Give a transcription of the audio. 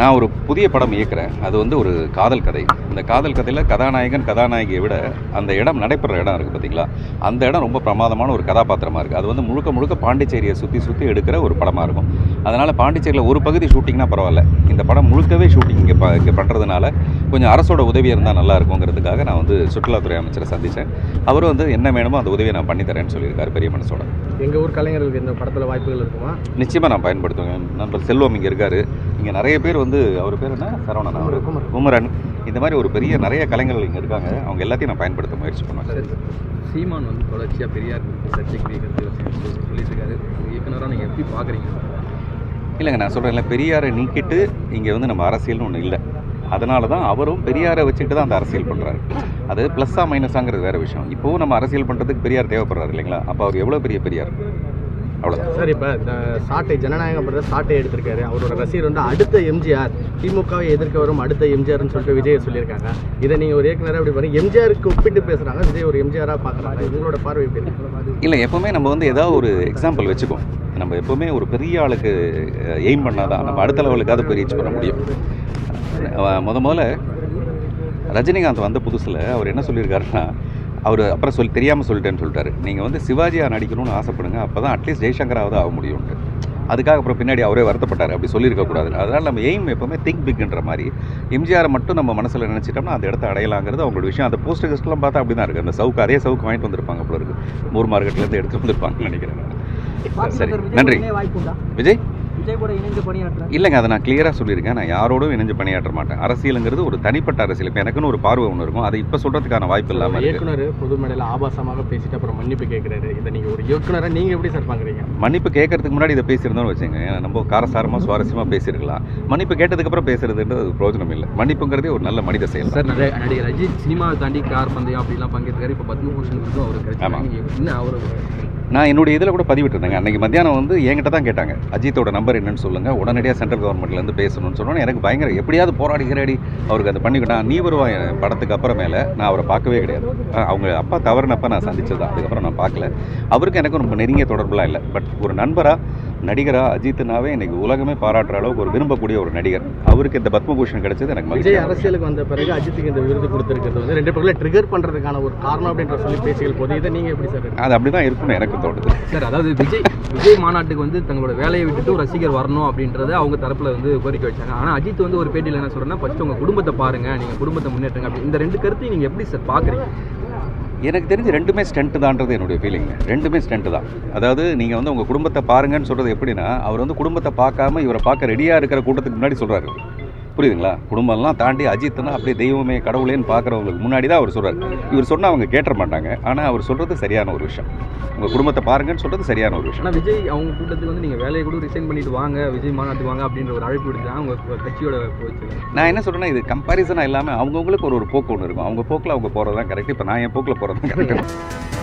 நான் ஒரு புதிய படம் இயக்குறேன். அது வந்து ஒரு காதல் கதை. இந்த காதல் கதையில் கதாநாயகன் கதாநாயகியை விட அந்த இடம் நடைபெற இடம் இருக்குது பார்த்தீங்களா அந்த இடம் ரொம்ப பிரமாதமான ஒரு கதாபாத்திரமாக இருக்குது அது வந்து முழுக்க முழுக்க பாண்டிச்சேரியை சுற்றி சுற்றி எடுக்கிற ஒரு படமாக இருக்கும். அதனால் பாண்டிச்சேரியில் ஒரு பகுதி ஷூட்டிங்னா பரவாயில்ல. இந்த படம் முழுக்கவே ஷூட்டிங் இங்கே ப இங்கே பண்ணுறதுனால கொஞ்சம் அரசோட உதவி இருந்தால் நல்லா இருக்குங்கிறதுக்காக நான் வந்து சுற்றுலாத்துறை அமைச்சரை சந்தித்தேன் அவரும் வந்து என்ன வேணுமோ அந்த உதவியை நான் பண்ணித்தரேன்னு சொல்லியிருக்காரு பெரிய மனசோட. எங்கள் ஊர் கலைஞர்களுக்கு இந்த படத்தில் வாய்ப்புகள் இருக்குமா? நிச்சயமாக நான் பயன்படுத்துவேன். நண்பர் செல்வம் இங்கே இருக்கார். இங்கே நிறைய பேர் வந்து அவர் பேர் என்ன? சரவணன் அவர். குமரன். இந்த மாதிரி ஒரு பெரிய நிறைய கலைஞர்கள் இங்கே இருக்காங்க. அவங்க எல்லாத்தையும் நான் பயன்படுத்த முயற்சி பண்ணுவேன். சீமான் வந்து தொடர்ச்சியாக பெரியார் சர்ச்சைக்குரிய கருத்து சொல்லிட்டு இருக்காரு இயக்குனராக நீங்கள் எப்படி பார்க்குறீங்க இல்லைங்க நான் சொல்கிறேன்ல பெரியாரை நீக்கிட்டு இங்கே வந்து நம்ம அரசியல்னு ஒன்று இல்லை. அதனால தான் அவரும் பெரியாரை வச்சுக்கிட்டு தான் அந்த அரசியல் பண்ணுறாரு அது ப்ளஸ்ஸா மைனஸாங்கிறது வேறு விஷயம். இப்போவும் நம்ம அரசியல் பண்ணுறதுக்கு பெரியார் தேவைப்படுறாரு இல்லைங்களா? அப்போ அவர் எவ்வளோ பெரிய பெரியார்? அவ்வளோதான் சார் இப்போ இந்த சாட்டை ஜனநாயகம் படத்தில் சாட்டை எடுத்திருக்காரு. அவரோட ரசிகர் வந்து அடுத்த எம்ஜிஆர். திமுகவை எதிர்க்க வரும் அடுத்த எம்ஜிஆர்னு சொல்லிட்டு விஜய் சொல்லியிருக்காங்க. இதை நீங்கள் ஒரு இயக்குனராக அப்படி பாருங்க. எம்ஜிஆருக்கு ஒப்பிட்டு பேசுகிறாங்க விஜய் ஒரு எம்ஜிஆராக பார்க்குறாங்க உங்களோட பார்வை எப்படி? இல்லை எப்போவுமே நம்ம வந்து ஏதாவது ஒரு எக்ஸாம்பிள் வச்சுக்கோம் நம்ம எப்போவுமே ஒரு பெரிய ஆளுக்கு எய்ம் பண்ணாதான் நம்ம அடுத்த லெவலுக்காவது போய் ரீச் பண்ண முடியும். முத முதல்ல ரஜினிகாந்த் வந்த புதுசில் அவர் என்ன சொல்லியிருக்காருன்னா அவர் அப்புறம் சொல் தெரியாமல் சொல்லிட்டேன்னு சொல்லிட்டாரு. நீங்கள் வந்து சிவாஜியாக நடிக்கணும்னு ஆசைப்படுங்க அப்போ தான் அட்லீஸ்ட் ஜெய்சங்கராவது ஆக முடியும்ட்டு. அதுக்காக அப்புறம் பின்னாடி அவரே வருத்தப்பட்டார். அப்படி சொல்லியிருக்கக்கூடாது அதனால் நம்ம எய்ம் எப்போவுமே திங்க் பிக்ன்ற மாதிரி எம்ஜிஆரை மட்டும் நம்ம மனசில் நினச்சிட்டோம்னா அந்த இடத்த அடையலாங்கிறது அவங்களோட விஷயம். அந்த போஸ்ட் கஸ்ட்லாம் பார்த்தா அப்படி தான் இருக்குது அந்த சவுக்கு அதே சவுக்கு வாங்கிட்டு வந்திருப்பாங்க போல இருக்கு. மூர் மார்க்கெட்லேருந்து எடுத்துட்டு வந்திருப்பாங்கன்னு நினைக்கிறேன் நான். சரி நன்றி. விஜய்? விஜய் கூட இணைந்து பணியாற்ற இல்லைங்க அதை நான் கிளியராக சொல்லியிருக்கேன். நான் யாரோடும் இணைஞ்சு பணியாற்ற மாட்டேன். அரசியலுங்கிறது ஒரு தனிப்பட்ட அரசியல். இப்போ எனக்குன்னு ஒரு பார்வை ஒன்று இருக்கும். அதை இப்போ சொல்கிறதுக்கான வாய்ப்பு இல்லாமல் இயக்குனர் பொது மேடையில் ஆபாசமாக பேசிட்டு அப்புறம் மன்னிப்பு கேட்குறாரு. இதை நீங்கள் ஒரு இயக்குனராக நீங்கள் எப்படி சார் பார்க்குறீங்க மன்னிப்பு கேட்கறதுக்கு முன்னாடி இதை பேசியிருந்தோம்னு வச்சுங்க நம்ம காரசாரமாக சுவாரஸ்யமாக பேசியிருக்கலாம். மன்னிப்பு கேட்டதுக்கப்புறம் பேசுறதுன்றது பிரயோஜனம் இல்லை. மன்னிப்புங்கிறதே ஒரு நல்ல மனித செயல். சார் நிறைய நடிகர் அஜித் சினிமாவை தாண்டி கார் பந்தயம் அப்படிலாம் பங்கேற்காரு இப்போ பத்மபூஷன் ஆமா. கிடைச்சிருக்கு என்ன அவர்? நான் என்னுடைய இதில் கூட பதிவிட்டிருந்தேங்க. அன்றைக்கி மத்தியானம் வந்து என்கிட்ட தான் கேட்டாங்க. அஜித்தோட நம்பர் என்னன்னு சொல்லுங்கள் உடனடியாக சென்ட்ரல் கவர்மெண்ட்லேருந்து பேசணும்னு சொன்னோன்னே எனக்கு பயங்கர எப்படியாவது போராடிக்கிறடி அவருக்கு அதை பண்ணிக்கிட்டான் நீ வருவா என் படத்துக்கு அப்புறமேல நான் அவரை பார்க்கவே கிடையாது. அவங்க அப்பா தவறுனப்ப நான் சந்திச்சது. தான் அதுக்கப்புறம் நான் பார்க்கல. அவருக்கு எனக்கும் ரொம்ப நெருங்கிய தொடர்புலாம் இல்லை. பட் ஒரு நண்பராக நடிகராக அஜித்னாவே இன்னைக்கு உலகமே பாராட்டுற அளவுக்கு ஒரு விரும்பக்கூடிய ஒரு நடிகர். அவருக்கு இந்த பத்மபூஷன் கிடைச்சது எனக்கு விஜய் மகிழ்ச்சி அரசியலுக்கு வந்த பிறகு அஜித்துக்கு இந்த விருது கொடுத்துருக்கிறது வந்து ரெண்டு பேருக்குள்ள ட்ரிகர் பண்ணுறதுக்கான ஒரு காரணம் அப்படின்ற சொல்லி பேசிகள் போது இதை நீங்கள் எப்படி சார் அது அப்படி தான் இருக்கும்னு எனக்கு தோணுது. சார் அதாவது விஜய் விஜய் மாநாட்டுக்கு வந்து தங்களோட வேலையை விட்டுட்டு ஒரு ரசிகர் வரணும் அப்படின்றத அவங்க தரப்புல வந்து கோரிக்கை வச்சாங்க. ஆனால் அஜித் வந்து ஒரு பேட்டியில் என்ன சொல்றேன்னா ஃபர்ஸ்ட் உங்க குடும்பத்தை பாருங்க நீங்க குடும்பத்தை முன்னேற்றுங்க அப்படி. இந்த ரெண்டு கருத்தையும் நீங்க எப்படி சார் பாக்குறீங்க? எனக்கு தெரிஞ்சு ரெண்டுமே ஸ்டண்ட் தான்றது என்னுடைய ஃபீலிங்க ரெண்டுமே ஸ்டண்ட் தான். அதாவது நீங்கள் வந்து உங்கள் குடும்பத்தை பாருங்கன்னு சொல்கிறது எப்படின்னா அவர் வந்து குடும்பத்தை பார்க்காம இவரை பார்க்க ரெடியாக இருக்கிற கூட்டத்துக்கு முன்னாடி சொல்கிறாரு புரியுதுங்களா? குடும்பம்லாம் தாண்டி அஜித்னா அப்படியே தெய்வமே கடவுளேன்னு பார்க்குறவங்களுக்கு முன்னாடி தான் அவர் சொல்கிறார் இவர் சொன்னால் அவங்க கேட்ட மாட்டாங்க. ஆனால் அவர் சொல்கிறது சரியான ஒரு விஷயம். உங்கள் குடும்பத்தை பாருங்கன்னு சொல்கிறது சரியான ஒரு விஷயம். ஆனால் விஜய் அவங்க கூட்டத்துக்கு வந்து நீங்க வேலையை கூட ரிசைன் பண்ணிட்டு வாங்க விஜய் மாநாட்டுக்கு வாங்க அப்படின்ற ஒரு அழைப்பு விடுத்து அவங்க கட்சியோட போச்சு. நான் என்ன சொல்கிறேன்னா இது கம்பாரிசனாக இல்லாமல் அவங்கவுங்களுக்கு ஒரு ஒரு போக்கு ஒன்று இருக்கும். அவங்க போக்கில் அவங்க போகிறது தான் கரெக்ட் இப்போ நான் என் போக்கில் போகிறது தான் கரெக்ட்